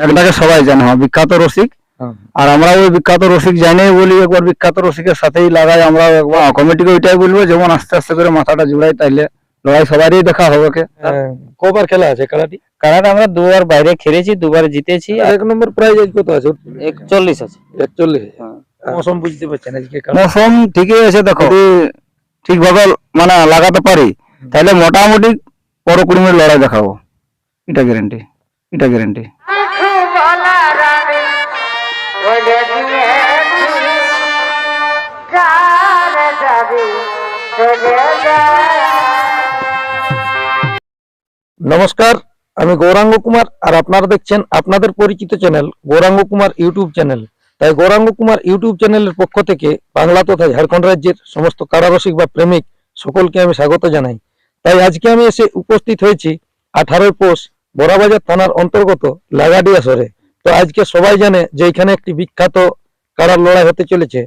একটাকে সবাই জানে হ্যাঁ বিখ্যাত রসিক। হ্যাঁ। আর আমরা ওই বিখ্যাত রসিক জানি বলি একবার বিখ্যাত রসিকের সাথেই লাগাই আমরা একবার কমিটিকে ওইটাই বলব যেমন আস্তে আস্তে করে মাথাটা জুড়াই তাইলে লড়াই সবারই দেখা হবে কে কবার খেলা আছে খেলাটি? কানাডা আমরা দুবার বাইরে খেলেছি দুবার জিতেছি। এক নম্বর প্রাইজ আজ কত আছে? একচল্লিশ আছে। একচল্লিশ। হ্যাঁ। মৌসুম বুঝতে পারছেন আজকে মৌসুম ঠিকই আছে দেখো। ঠিকভাবে মানে লাগাতে পারি তাহলে মোটামুটি পনেরো কুড়ি মিনিট লড়াই দেখাবো। এটা গ্যারেন্টি এটা গ্যারেন্টি নমস্কার, আমি গৌরাঙ্গ কুমার আর আপনারা দেখছেন আপনাদের পরিচিত channel Gouranga Kumar YouTube channel. তাই গৌরাঙ্গ কুমার ইউটিউব চ্যানেলের পক্ষ থেকে বাংলা তথা ঝাড়খণ্ড রাজ্যের সমস্ত কারারসিক বা প্রেমিক সকলকে আমি স্বাগত জানাই। তাই আজকে আমি এসে উপস্থিত হয়েছি আঠারোই পোষ বড়াবাজার থানার অন্তর্গত লাগাডিয়া সরে তো আজকে সবাই জানে যে এখানে একটি বিখ্যাত কারার লড়াই হতে চলেছে।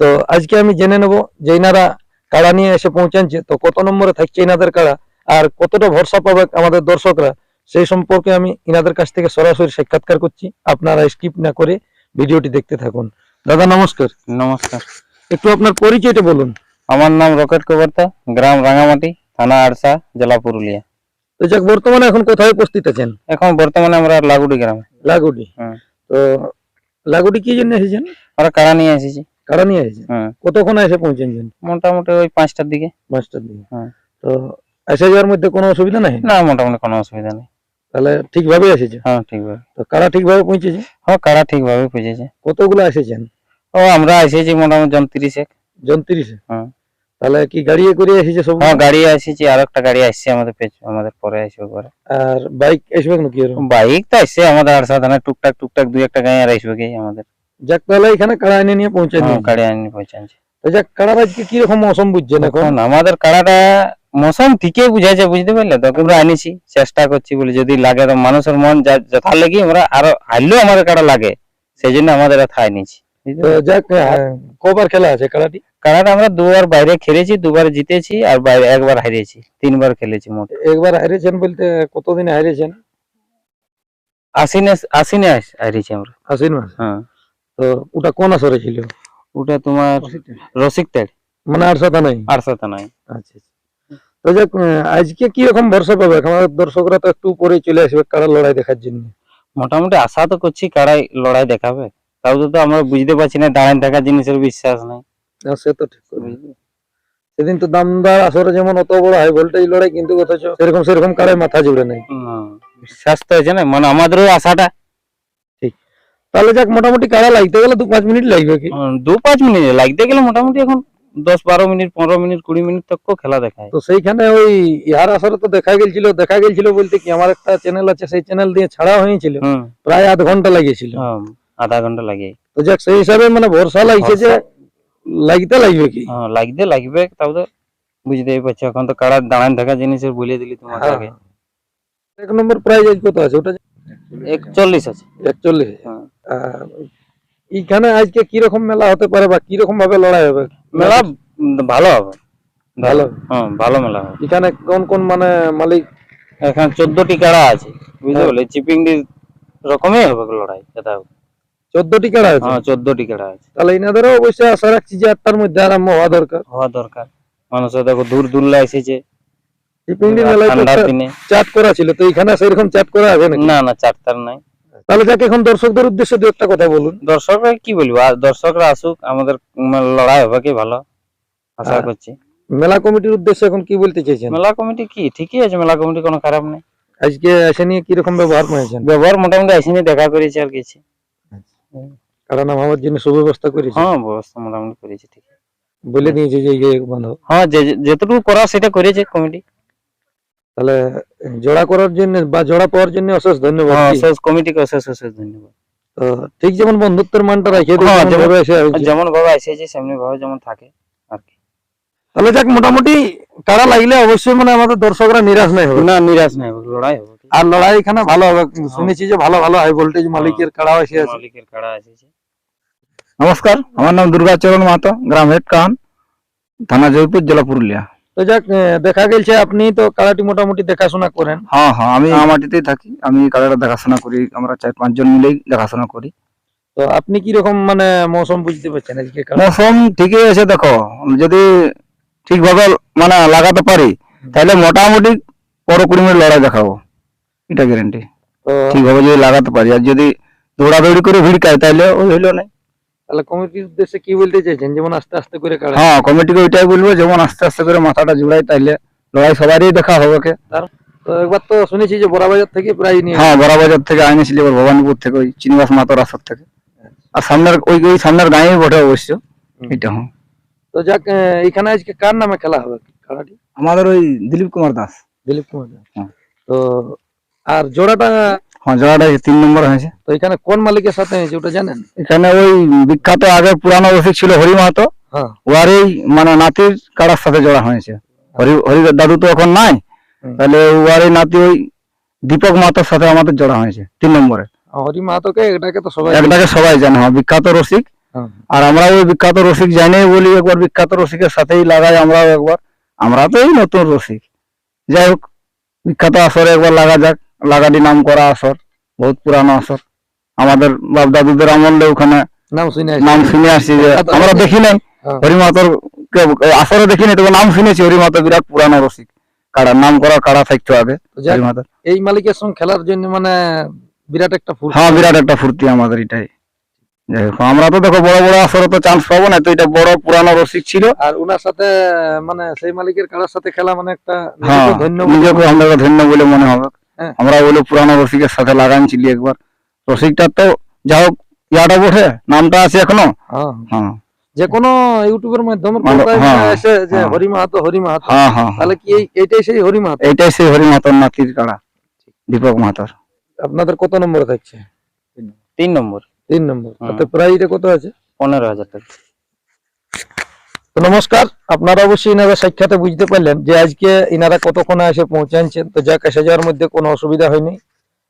তো আজকে আমি জেনে নেব যে ইনারা কাড়া নিয়ে এসে পৌঁছাচ্ছে তো কত নম্বরে থাকছে ইনাদের কাড়া আর কতটা ভরসা পাবে আমাদের দর্শকরা সেই সম্পর্কে আমি ইনাদের কাছ থেকে সরাসরি সাক্ষাৎকার করছি। আপনারা স্কিপ না করে ভিডিওটি দেখতে থাকুন। দাদা নমস্কার। নমস্কার। একটু আপনার পরিচয়টা বলুন। আমার নাম রকেট কবর্তা গ্রাম রাঙামাটি থানা আরসা জেলা পুরুলিয়া। তো যাক বর্তমানে এখন কোথায় উপস্থিত আছেন? এখন বর্তমানে আমরা লাগুড়ি গ্রামে। লাগুডি? তো লাগুডি কি জন্য এসেছেন? আমরা কাড়া নিয়ে এসেছি। কাড়া নিয়ে এসেছেন? হ্যাঁ কতক্ষণ এসে পৌঁছেছেন? মোটামুটি ওই পাঁচটার দিকে। পাঁচটার দিকে। হ্যাঁ। তো এসে যাওয়ার মধ্যে কোনো অসুবিধা নাই? না মোটামুটি কোনো অসুবিধা নেই। তাহলে ঠিকভাবে এসেছে? হ্যাঁ ঠিকভাবে। তো কারা ঠিকভাবে পৌঁছেছে? হ্যাঁ কাড়া ঠিকভাবে পৌঁছেছে। কতগুলো এসেছেন? ও আমরা এসেছি মোটামুটি জন তিরিশে জন্তিরিশে হ্যাঁ। তাহলে কি গাড়ি করে এসেছে সব? হ্যাঁ গাড়ি এসেছি আর একটা গাড়ি আসছে আমাদের আমাদের পরে আসবে পরে। আর বাইক আসবে নাকি বাইক তো আসছে আমাদের আরসা থানা টুকটাক টুকটাক দুই একটা গাড়ি আর আসবে কি আমাদের। যাক তাহলে এখানে কাড়া এনে নিয়ে পৌঁছে হ্যাঁ, দিন গাড়ি আনি পৌঁছাচ্ছে তো যাক কাড়া আজকে কীরকম মৌসুম বুঝছেন এখন? আমাদের কাড়াটা মৌসুম ঠিকই বুঝাইছে বুঝতে পারলে? তো আমরা আনিছি চেষ্টা করছি বলে যদি লাগে তো মানুষের মন যা- যথা লেগে আমরা আরও হারলেও আমাদের কাড়া লাগে সেই জন্য আমাদের থাই নিছি তো যাক কবার খেলা আছে কাড়াটি? কাড়াটা আমরা দুবার বাইরে খেলেছি দুবার জিতেছি আর বাইরে একবার হারিয়েছি তিনবার খেলেছি মোট। একবার হারিয়েছেন বলতে কতদিন হারিয়েছেন? আশিনে আশিনে হারিয়েছি আমরা। আশ্বিন মাস হ্যাঁ। তো ওটা কোন আসরে ছিল? ওটা তোমার রসিক তেড় মানে সাথে নাই? আর নাই। আচ্ছা আচ্ছা। তো যাক আজকে কি রকম ভরসা পাবে? আমাদের দর্শকরা তো একটু উপরে চলে আসবে কাড়া লড়াই দেখার জন্য। মোটামুটি আশা তো করছি কাড়াই লড়াই দেখাবে। তাও তো আমরা বুঝতে পারছি না দাঁড়ায় থাকা জিনিসের বিশ্বাস নাই। সে তো ঠিক কথা। সেদিন তো দামদার আসরে যেমন অত বড় হাই ভোল্টেজ লড়াই কিন্তু অথচ সেরকম সেরকম কাড়াই মাথা জুড়ে নাই। হুম, বিশ্বাস তো আছে না মানে আমাদেরও আশাটা। তাহলে যাক মোটামুটি কাড়া লাগতে গেলে দু পাঁচ মিনিট লাগবে কি? দু পাঁচ মিনিট লাগতে গেলে মোটামুটি এখন দশ বারো মিনিট পনেরো মিনিট কুড়ি মিনিট তক খেলা দেখায়। তো সেইখানে ওই ইহার আসরে তো দেখা গেছিল দেখা গেছিল বলতে কি আমার একটা চ্যানেল আছে সেই চ্যানেল দিয়ে ছাড়া হয়েছিল। প্রায় আধ ঘণ্টা লাগিয়েছিল। আধা ঘণ্টা লাগে। তো যাক সেই হিসাবে মানে ভরসা লাগছে যে লাগতে লাগবে কি? হ্যাঁ লাগতে লাগবে তাও তো বুঝতেই পারছ। এখন তো কাড়া দাঁড়ায় থাকা জিনিসের বলে দিলি হ্যাঁ। আগে। এক নম্বর প্রাইজ আজ কত আছে? ওটা একচল্লিশ আছে। একচল্লিশ। হ্যাঁ। এইখানে আজকে কীরকম মেলা হতে পারে বা কীরকম ভাবে লড়াই হবে? মেলা ভালো হবে। ভালো? হ্যাঁ ভালো মেলা হবে। এখানে কোন কোন মানে মালিক? এখানে চোদ্দটি কাড়া আছে বুঝতে হ্যাঁ। পারলে। চিপিংডি রকমই হবে লড়াই হবে। চোদ্দটি কাড়া আছে? হ্যাঁ চোদ্দটি কাড়া আছে। তাহলে এনাদেরও অবশ্যই আশা রাখছি যে আটটার মধ্যে আরম্ভ হওয়া দরকার। হওয়া দরকার। মানুষের দেখো দূর দূরলা এসেছে। মেলায় চাট করা ছিল তো এখানে সেরকম চাট করা হবে নাকি? না না চারটার নাই। তাহলে যাকে এখন দর্শকদের উদ্দেশ্যে দু একটা কথা বলুন। দর্শকরা কি বলব? আর দর্শকরা আসুক আমাদের লড়াই হবে কি ভালো? আশা হ্যাঁ। করছি। মেলা কমিটির উদ্দেশ্যে এখন কি বলতে চাইছেন? মেলা কমিটি কি? ঠিকই আছে মেলা কমিটি কোনো খারাপ নেই। আজকে এসে নিয়ে কীরকম ব্যবহার পেয়েছেন ব্যবহার মোটামুটি আসেনি দেখা করেছে আর কিছু। কারণ আমার জন্য সুব্যবস্থা করেছে। হ্যাঁ ব্যবস্থা মোটামুটি করেছি ঠিক। বলে দিয়েছে যে এই বান্ধব হ্যাঁ যে যেটুকু করা সেটা করেছে কমিটি। তাহলে জোড়া করার জন্য বা জোড়া পাওয়ার জন্য অশেষ ধন্যবাদ। হ্যাঁ? অশেষ কমিটিকে অশেষ অশেষ ধন্যবাদ। তো ঠিক যেমন বন্ধুত্বের মানটা রাখিয়ে হ্যাঁ, যেমন- ভাবে এসেছে সেমনি ভাবে যেমন থাকে আর কি। তাহলে যাক মোটামুটি কারা লাগলে অবশ্যই মানে আমাদের দর্শকরা নিরাশ নাই হবে। না নিরাশ নাই হবে, লড়াই হবে। আর লড়াই এখানে ভালো হবে। শুনেছি যে ভালো ভালো হাই ভোল্টেজ মালিকের কাড়া এসে আছে। মালিকের কাড়া এসেছে নমস্কার আমার নাম দুর্গাচরণ মাহাতো গ্রাম হেড কান থানা জয়পুর জেলা পুরুলিয়া। তো যাক দেখা গেছে আপনি তো কাড়াটি মোটামুটি দেখাশোনা করেন। হ্যাঁ হ্যাঁ আমি মাটিতেই থাকি। আমি কালারটা দেখাশোনা করি আমরা চার পাঁচজন মিলেই দেখাশোনা করি। তো আপনি কি রকম মানে মৌসুম বুঝতে পারছেন আজকে মৌসুম ঠিকই আছে দেখো যদি ঠিকভাবে মানে লাগাতে পারি তাহলে মোটামুটি পনেরো কুড়ি মিনিট লড়াই দেখাবো। এটা গ্যারেন্টি তো ঠিকভাবে যদি লাগাতে পারি আর যদি দৌড়াদৌড়ি করে ভিড়কাই তাহলে ওই হইল না। তাহলে কমিটির উদ্দেশ্যে কি বলতে চাইছেন? যেমন আস্তে আস্তে করে কাড়া হ্যাঁ কমিটিকে ওইটাই বলব যেমন আস্তে আস্তে করে মাথাটা জুড়াই তাইলে লড়াই সবারই দেখা হবে কে তো একবার তো শুনেছি যে বড়াবাজার থেকে প্রায় নিয়ে হ্যাঁ বড়াবাজার থেকে আইনেছিল এবার ভবানীপুর থেকে ওই চিনিবাস মাতার আসর থেকে। আর সামনের ওই ওই সামনের গাঁয়ে বটে অবশ্য। হুম। এটা হ্যাঁ। তো যাক আহ, এখানে আজকে কার নামে খেলা হবে? খেলাটি আমাদের ওই দিলীপ কুমার দাস। দিলীপ কুমার দা। হ্যাঁ। তো আর জোড়াটা? হ্যাঁ জোড়াটা তিন নম্বর হয়েছে। তো এখানে কোন মালিকের সাথে হয়েছে ওটা জানেন? এখানে ওই বিখ্যাত আগে পুরানো রসিক ছিল হরি মাহাতো। হ্যাঁ। ওয়ারই মানে নাতির কাড়ার সাথে জোড়া হয়েছে। হরি হরি দাদু তো এখন নাই। তাহলে ওয়ারই নাতি ওই দীপক মাহাতোর সাথে আমাদের জোড়া হয়েছে তিন নম্বরে। হরি মাহাতোকে এটাকে তো সবাই একটাকে সবাই জানে হ্যাঁ বিখ্যাত রসিক। হ্যাঁ। আর আমরা ওই বিখ্যাত রসিক জানি বলি একবার বিখ্যাত রসিকের সাথেই লাগাই আমরাও একবার। আমরা তো এই নতুন রসিক। যাই হোক বিখ্যাত আসরে একবার লাগা যাক। লাগাটি নাম করা আসর বহুত পুরানো আসর। আমাদের বাপ দাদুদের আমলে ওখানে নাম শুনে আসছি যে আমরা দেখি নাই। হ্যাঁ। হরিমাতর আসরে দেখি নাই তবে নাম শুনেছি হরিমাত বিরাট পুরানো রসিক। কাড়া নাম করা কাড়া থাকতো যাক, হরিমাতর। এই মালিকের সঙ্গে খেলার জন্য মানে বিরাট একটা হ্যাঁ বিরাট একটা ফুর্তি আমাদের এটাই। আমরা তো দেখো বড় বড় আসরে তো চান্স পাবো না তো এটা বড় পুরানো রসিক ছিল। আর ওনার সাথে মানে সেই মালিকের কারার সাথে খেলা মানে একটা হ্যাঁ ধন্য নিজেকে আমরা ধন্য বলে মনে হবে। হ্যাঁ। আমরা বলে পুরানো রসিকের সাথে লাগানছিলি একবার। রসিকটা তো যা হোক ইয়াটা বটে নামটা আছে এখনও। হ্যাঁ। হ্যাঁ। যে কোনো ইউটিউবের মাধ্যমে মানে, হ্যাঁ, এসে যে হ্যাঁ। হরি মাহাতো হরি মাহাতো হ্যাঁ হ্যাঁ হ্যাঁ। তাহলে কি এই এইটাই সেই হরি মাহাতো এইটাই সেই হরি মাতর নাতির কাড়া দীপক মাতর আপনাদের কত নম্বরে থাকছে? তিন নম্বর। তিন নম্বর। তাতে প্রায় এটা কত আছে? পনেরো হাজার টাকা। নমস্কার, আপনারা অবশ্যই ইনারা সাক্ষাতে বুঝতে পারলেন যে আজকে ইনারা কতক্ষণে এসে পৌঁছাচ্ছেন তো যাক, এসে যাওয়ার মধ্যে কোনো অসুবিধা হয়নি।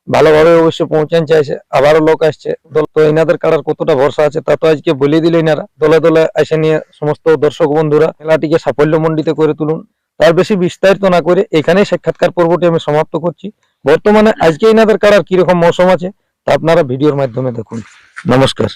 ভালোভাবে অবশ্যই পৌঁছান চাইছে আবারও লোক আসছে। তো ইনাদের কারার কতটা ভরসা আছে তা তো আজকে বলে দিল ইনারা দলে দলে এসে নিয়ে সমস্ত দর্শক বন্ধুরা খেলাটিকে সাফল্যমণ্ডিত করে তুলুন। তার বেশি বিস্তারিত না করে এখানেই সাক্ষাৎকার পর্বটি আমি সমাপ্ত করছি। বর্তমানে আজকে ইনাদের কারার কীরকম মৌসুম আছে তা আপনারা ভিডিওর মাধ্যমে দেখুন। নমস্কার।